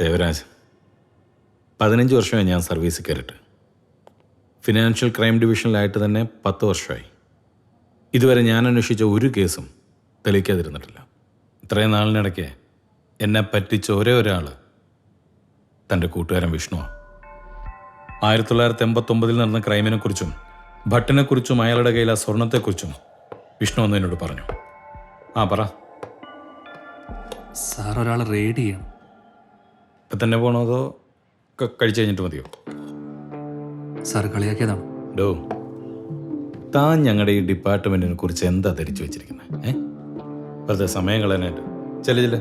ദേവരാജ് പതിനഞ്ച് വർഷമായി ഞാൻ സർവീസ് കയറിയിട്ട് ഫിനാൻഷ്യൽ ക്രൈം ഡിവിഷനിലായിട്ട് തന്നെ പത്ത് വർഷമായി. ഇതുവരെ ഞാൻ അന്വേഷിച്ച ഒരു കേസും തെളിയിക്കാതിരുന്നിട്ടില്ല. ഇത്രയും നാളിനിടയ്ക്ക് എന്നെ പറ്റിച്ച ഒരേ ഒരാൾ തന്റെ കൂട്ടുകാരൻ വിഷ്ണുവാണ് ആയിരത്തി തൊള്ളായിരത്തി എൺപത്തൊമ്പതിൽ നടന്ന ക്രൈമിനെക്കുറിച്ചും ഭട്ടിനെക്കുറിച്ചും അയാളുടെ കയ്യിൽ ആ സ്വർണത്തെക്കുറിച്ചും വിഷ്ണു എന്നോട് പറഞ്ഞു. ആ പറ. സാർ ഒരാൾ റെയ്ഡ് ചെയ്യണം. ഇപ്പം തന്നെ പോകണോ അതോ കഴിച്ചു കഴിഞ്ഞിട്ട് മതിയോ? സാർ കളിയാക്കിയതാണ്? ഡോ താൻ ഞങ്ങളുടെ ഈ ഡിപ്പാർട്ട്മെന്റിനെ കുറിച്ച് എന്താ ധരിച്ചു വെച്ചിരിക്കുന്നത് ഏ? വെറുതെ സമയം കളയാനായിട്ട്. ചില ചില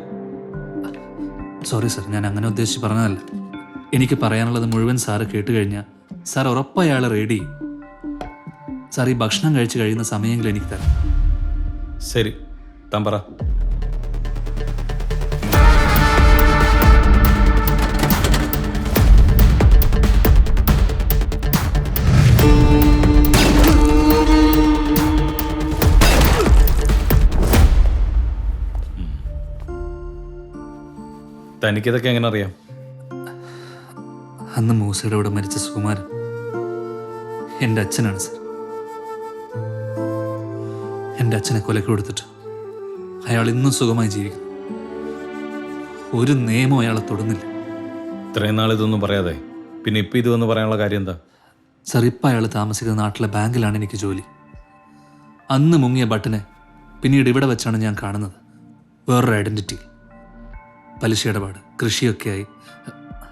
സോറി സാർ ഞാൻ അങ്ങനെ ഉദ്ദേശിച്ച് പറഞ്ഞതല്ല. എനിക്ക് പറയാനുള്ളത് മുഴുവൻ സാറ് കേട്ട് കഴിഞ്ഞാൽ സാർ ഉറപ്പായി ആളെ റെഡി ചെയ്യും. സാർ ഈ ഭക്ഷണം കഴിച്ച് കഴിയുന്ന സമയമെങ്കിലും എനിക്ക് തരാം. ശരി താൻ പറ. തനിക്കിതൊക്കെ എങ്ങനെ അറിയാം? അന്ന് മൂസയുടെ കൂടെ മരിച്ച സുകുമാരൻ എന്റെ അച്ഛനാണ് സർ. എന്റെ അച്ഛനെ കൊലക്ക് കൊടുത്തിട്ട് അയാൾ ഇന്നും സുഖമായി ജീവിക്കുന്നു. ഒരു നിയമം അയാളെ തൊടുന്നില്ല. ഇത്രയും നാൾ ഇതൊന്നും പറയാതെ പിന്നെ ഇപ്പം ഇത് വന്ന് പറയാനുള്ള കാര്യം എന്താ? സർ ഇപ്പം അയാൾ താമസിക്കുന്ന നാട്ടിലെ ബാങ്കിലാണ് എനിക്ക് ജോലി. അന്ന് മുങ്ങിയ ബട്ടനെ പിന്നീട് ഇവിടെ വെച്ചാണ് ഞാൻ കാണുന്നത്. വേറൊരു ഐഡന്റിറ്റി പലിശ ഇടപാട് കൃഷിയൊക്കെയായി.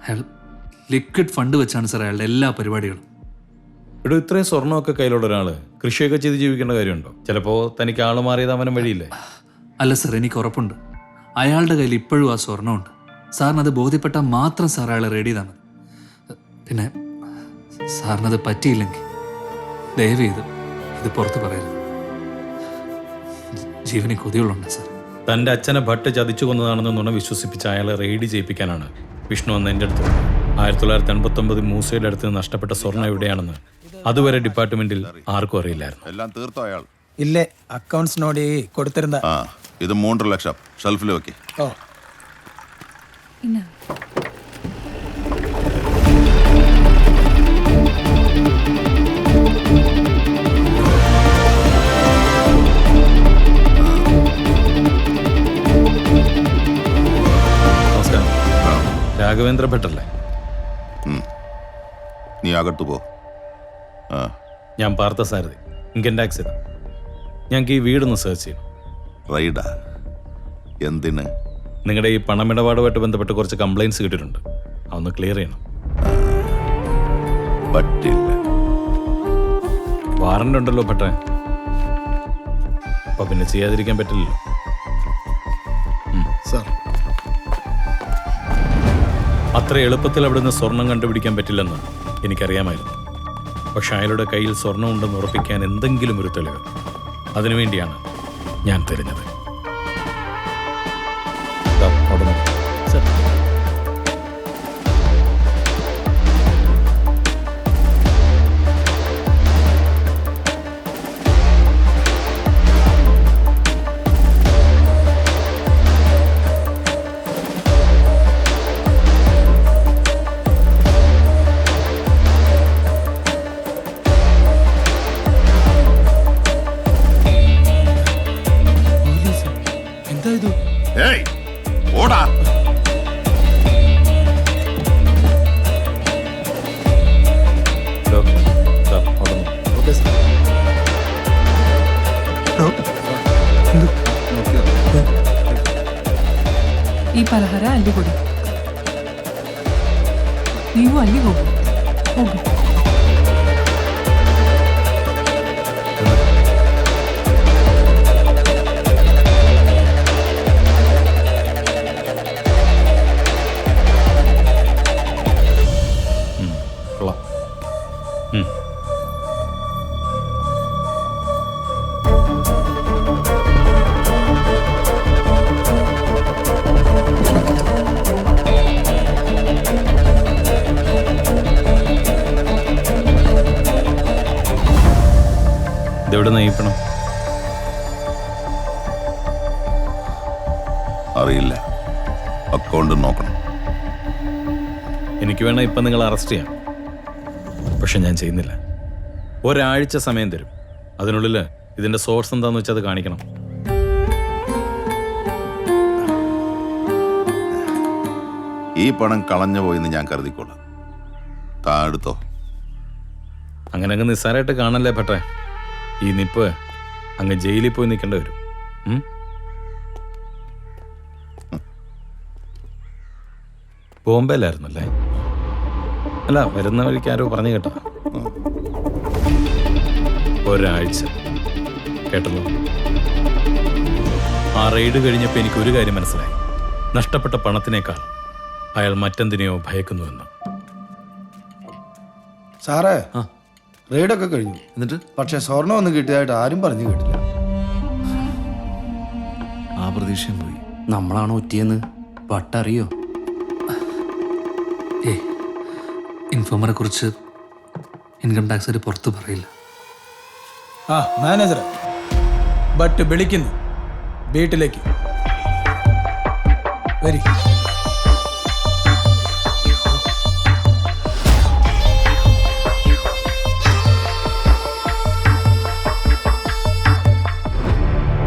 അയാൾ ലിക്വിഡ് ഫണ്ട് വെച്ചാണ് സാർ അയാളുടെ എല്ലാ പരിപാടികളും. ഇവിടെ ഇത്രയും സ്വർണമൊക്കെ കയ്യിലുള്ള ഒരാൾ കൃഷിയൊക്കെ ചെയ്ത് ജീവിക്കേണ്ട കാര്യമുണ്ടോ? ചിലപ്പോൾ തനിക്ക് ആൾ മാറിയത് അവനും വഴിയില്ലേ? അല്ല സാർ എനിക്ക് ഉറപ്പുണ്ട്. അയാളുടെ കയ്യിൽ ഇപ്പോഴും ആ സ്വർണമുണ്ട്. സാറിനത് ബോധ്യപ്പെട്ടാൽ മാത്രം സാർ അയാളെ റെഡി തന്നത് പിന്നെ സാറിനത് പറ്റിയില്ലെങ്കിൽ ദയവ് ചെയ്ത് ഇത് പുറത്ത് പറയരുത്. ജീവന് കൊതികളുണ്ട് സാർ തന്റെ അച്ഛനെ ഭട്ട് ചതിച്ചു കൊന്നതാണെന്ന് നുണ വിശ്വസിപ്പിച്ച് അയാളെ റെയ്ഡ് ചെയ്യിപ്പിക്കാനാണ്. വിഷ്ണു അന്ന് എന്റെ അടുത്ത്. ആയിരത്തി തൊള്ളായിരത്തി എൺപത്തി മൂസയുടെ അടുത്ത് നഷ്ടപ്പെട്ട സ്വർണം എവിടെയാണെന്ന് അതുവരെ ഡിപ്പാർട്ട്മെന്റിൽ ആർക്കും അറിയില്ലായിരുന്നു. എല്ലാം തീർത്തോ അയാൾ? ഇല്ലേ അക്കൗണ്ട്സ് നോടി കൊടുത്തിരുന്ന ഇത് മൂന്നര ലക്ഷം. ഷെൽഫിൽ വെക്കേ. ഓ. രാഘവേന്ദ്ര ഭട്ടല്ലേ? നീ അകത്തു പോ. ആ. ഞാൻ പാർത്ഥ സാരഥി. ഇൻകം ടാക്സ് ഞങ്ങൾക്ക് ഈ വീടൊന്ന് സെർച്ച് ചെയ്യും. റൈഡാ? എന്തിന്? നിങ്ങളുടെ ഈ പണമിടപാടുമായിട്ട് ബന്ധപ്പെട്ട് കുറച്ച് കംപ്ലൈന്റ്സ് കിട്ടിയിട്ടുണ്ട്. അതൊന്ന് ക്ലിയർ ചെയ്യണം. പറ്റില്ല. വാറണ്ട് ഉണ്ടല്ലോ ഭട്ടെ അപ്പൊ പിന്നെ ചെയ്യാതിരിക്കാൻ പറ്റില്ലല്ലോ. അത്ര എളുപ്പത്തിൽ അവിടുന്ന് സ്വർണം കണ്ടുപിടിക്കാൻ പറ്റില്ലെന്ന് എനിക്കറിയാമായിരുന്നു. പക്ഷെ അയാളുടെ കയ്യിൽ സ്വർണം ഉണ്ടെന്ന് ഉറപ്പിക്കാൻ എന്തെങ്കിലും ഒരു തെളിവ്. അതിനുവേണ്ടിയാണ് ഞാൻ തിരഞ്ഞത് లేదు ఏయ్ ఓడా ఓకే సార్ ಈ ಪಲಹಾರ ಅಲ್ಲಿಗೆ ಕೊಡಿ ನೀವು ಅಲ್ಲಿಗೆ ಹೋಗಿ ಹೋಗಿ ഇതെവിടെ നയിക്കണം അറിയില്ല. അക്കൗണ്ട് നോക്കണം. എനിക്ക് വേണം ഇപ്പം നിങ്ങൾ അറസ്റ്റ് ചെയ്യാം. പക്ഷെ ഞാൻ ചെയ്യുന്നില്ല. ഒരാഴ്ച സമയം തരും. അതിനുള്ളിൽ ഇതിന്റെ സോഴ്സ് എന്താണെന്ന് വെച്ചാൽ അത് കാണിക്കണം. ഈ പണം കളഞ്ഞു പോയെന്ന് ഞാൻ കരുതിക്കോളാം. താ എടുത്തോ. അങ്ങനെ അങ്ങ് നിസ്സാരമായിട്ട് കാണല്ലേ പറ്റേ ഈ നിപ്പ് അങ്ങ് ജയിലിൽ പോയി നിൽക്കേണ്ടി വരും. ബോംബെയിലായിരുന്നു അല്ലേ അല്ല വരുന്ന വഴിക്ക് ആരോ പറഞ്ഞു കേട്ടോ. ഒരാഴ്ച. കേട്ടല്ലോ? ആ റെയ്ഡ് കഴിഞ്ഞപ്പോൾ എനിക്ക് ഒരു കാര്യം മനസ്സിലായി. നഷ്ടപ്പെട്ട പണത്തിനേക്കാൾ അയാൾ മറ്റെന്തിനെയോ ഭയക്കുന്നുവെന്ന്. സാറേ റെയ്ഡൊക്കെ കഴിഞ്ഞു. എന്നിട്ട് പക്ഷെ സ്വർണം ഒന്നും കിട്ടിയതായിട്ട് ആരും പറഞ്ഞു കേട്ടില്ല. ആ പ്രതീക്ഷയും പോയി. നമ്മളാണോ ഒറ്റിയെന്ന്? പട്ടറിയോ ഏ ഇൻഫോമറെ കുറിച്ച് ഇൻകം ടാക്സ് പുറത്ത് പറയില്ല. ആ മാനേജർ ബട്ട് വിളിക്കുന്നു. വീട്ടിലേക്ക്. വരി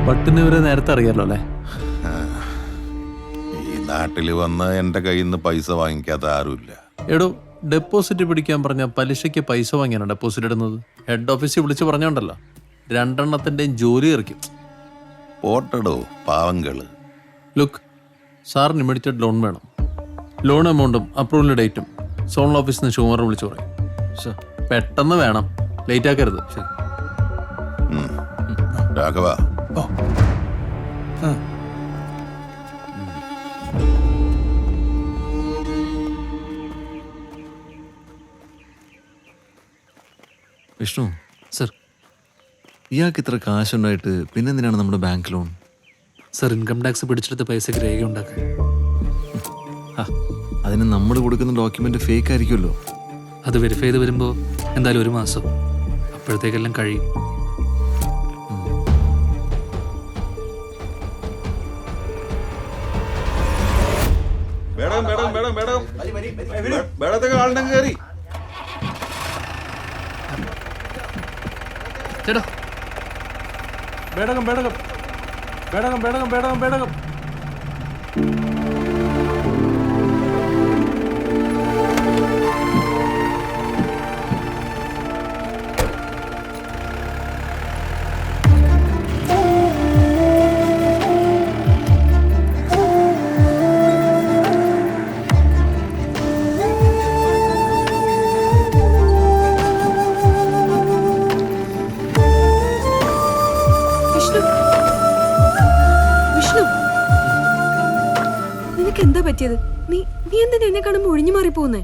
പട്ടിന് ഇവരെ നേരത്തെ അറിയാലോ അല്ലേ? ഈ നാട്ടിൽ വന്ന് എന്റെ കയ്യിൽ നിന്ന് പൈസ വാങ്ങിക്കാത്ത ആരുമില്ല. എടോ ഡെപ്പോസിറ്റ് പിടിക്കാൻ പറഞ്ഞ പലിശയ്ക്ക് പൈസ വാങ്ങിയാണ് ഡെപ്പോസിറ്റ് ഇടുന്നത്? ഹെഡ് ഓഫീസിൽ വിളിച്ച് പറഞ്ഞോണ്ടല്ലോ. രണ്ടെണ്ണത്തിന്റെയും ജോലി ഇറക്കും. പോട്ടടോ പാവങ്ങൾ. ലുക്ക് സാറിന് ഇമ്മീഡിയറ്റ് ലോൺ വേണം. ലോൺ എമൗണ്ടും അപ്രൂവൽ ഡേറ്റും സോൺ ഓഫീസിൽ നിന്ന് ഷുമർ വിളിച്ച് പറയും. പെട്ടെന്ന് വേണം. ലേറ്റ് ആക്കരുത്. രാഘവ. ഓ. ആ. വിഷ്ണു. സർ. ഇയാൾക്ക് ഇത്ര കാശുണ്ടായിട്ട് പിന്നെന്തിനാണ് നമ്മുടെ bank loan? Sir income tax പിടിച്ചെടുത്ത പൈസക്ക് രേഖ ഉണ്ടാക്കാൻ. അതിന് നമ്മൾ കൊടുക്കുന്ന ഡോക്യുമെന്റ് ഫേക്ക് ആയിരിക്കുമല്ലോ അത് വെരിഫൈ ചെയ്ത് വരുമ്പോൾ എന്തായാലും ഒരു മാസം. അപ്പോഴത്തേക്കെല്ലാം കഴിയും. ചേട്ടാ. ബേടകം ബേടകം ബേടകം ബേടകം ബേടകം ബേടകം പറ്റിയത്? നീ നീ എന്തിനാ എന്നെ കാണുമ്പോൾ ഒഴിഞ്ഞു മാറി പോകുന്നേ?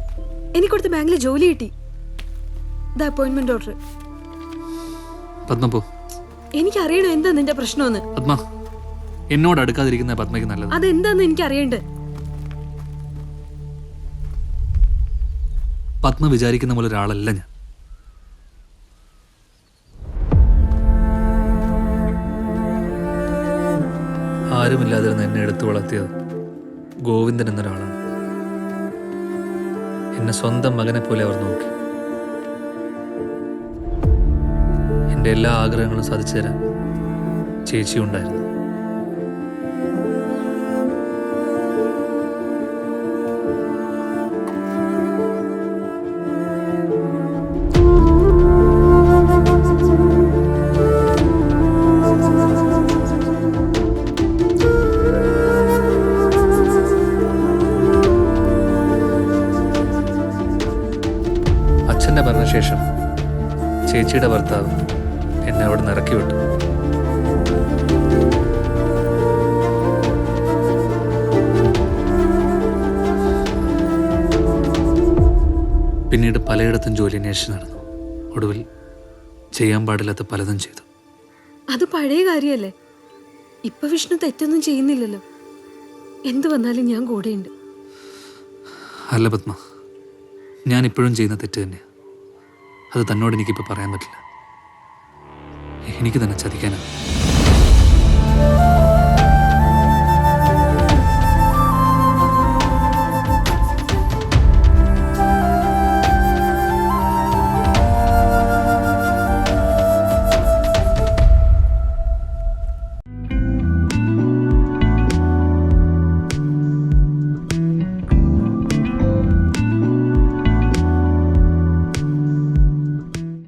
എനിക്ക് കൊടുത്ത ബാങ്കിൽ ജോലി കിട്ടി. ദ അപ്പോയിന്റ്മെന്റ് ഓർഡർ പത്മ പോ. എനിക്ക് അറിയണോ എന്താ നിന്റെ പ്രശ്നമെന്ന്? പത്മ എന്നോട് അടുക്കാതിരിക്കുന്ന പത്മയ്ക്ക് നല്ലത് അതെന്താന്ന് എനിക്ക് അറിയണ്ട പത്മ വിചാരിക്കുന്ന പോലെ ഒരാളല്ല ഞാൻ. ആരുമില്ലാതിരുന്ന് എന്നെ എടുത്തു വളർത്തിയത് ഗോവിന്ദൻ എന്നൊരാളാണ്. എന്നെ സ്വന്തം മകനെ പോലെ അവർ നോക്കി. എന്റെ എല്ലാ ആഗ്രഹങ്ങളും സാധിച്ചു തരാൻ ചേച്ചി ചേച്ചിയുടെ ഭർത്താവ് എന്നെ അവിടെ നിന്ന് ഇറക്കി വിട്ടു. പിന്നീട് പലയിടത്തും ജോലി അന്വേഷിച്ച് നടന്നു. ഒടുവിൽ ചെയ്യാൻ പാടില്ലാത്ത പലതും ചെയ്തു. അത് പഴയ കാര്യല്ലേ? ഇപ്പൊ വിഷ്ണു തെറ്റൊന്നും ചെയ്യുന്നില്ലല്ലോ. എന്തു വന്നാലും ഞാൻ കൂടെയുണ്ട്. അല്ല പത്മ ഞാൻ ഇപ്പോഴും ചെയ്യുന്ന തെറ്റ് തന്നെയാണ് അത് തന്നോട് എനിക്കിപ്പോൾ പറയാൻ പറ്റില്ല. എനിക്ക് തന്നെ ചതിക്കാനാണ്